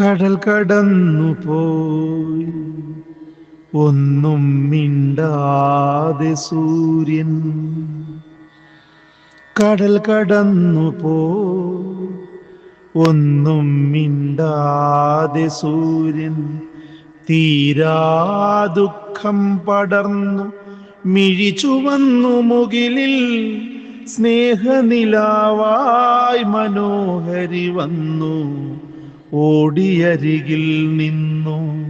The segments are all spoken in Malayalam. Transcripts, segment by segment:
കടൽ കടന്നു പോയി ഒന്നും മിണ്ടാതെ സൂര്യൻ കടൽ കടന്നു പോയി ഒന്നും മിണ്ടാതെ സൂര്യൻ തീരാ ദുഃഖം പടർന്നു മിഴി ചുവന്നു മുകിലിൽ. സ്നേഹനിലാവായി മനോഹരി വന്നു. ഓടിയരികിൽ നിന്നു.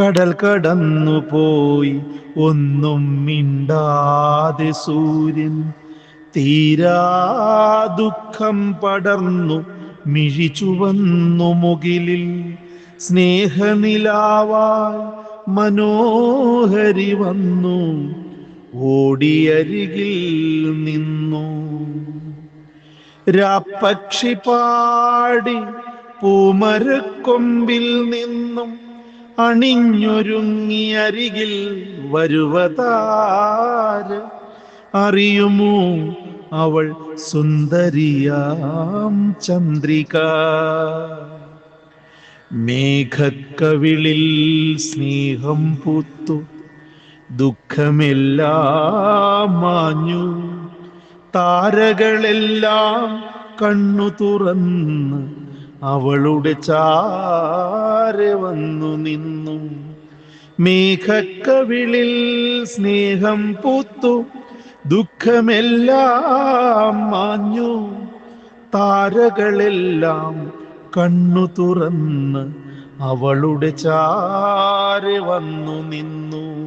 കടൽ കടന്നു പോയി ഒന്നും മിണ്ടാതെ സൂര്യൻ തീരാ ദുഃഖം പടർന്നു മിഴി മുകിലിൽ. സ്നേഹനിലാവായി മനോഹരി വന്നു ഓടിയരികിൽ നിന്നു. രാപ്പക്ഷി പാടി പൂമരക്കൊമ്പിൽ നിന്നും അണിഞ്ഞൊരുങ്ങിയരികിൽ വരുവതാര് അറിയുമോ അവൾ സുന്ദരിയാം ചന്ദ്രിക? മേഘക്കവിളിൽ സ്നേഹം പൂത്തു ദുഃഖമെല്ലാം മാഞ്ഞു. താരകളെല്ലാം കണ്ണു തുറന്ന് അവളുടെ ചാരെ വന്നു നിന്നു. മേഘക്കവിളിൽ സ്നേഹം പൂത്തു. ദുഃഖമെല്ലാം മാഞ്ഞു. താരകളെല്ലാം കണ്ണു തുറന്ന് അവളുടെ ചാരെ വന്നു നിന്നു.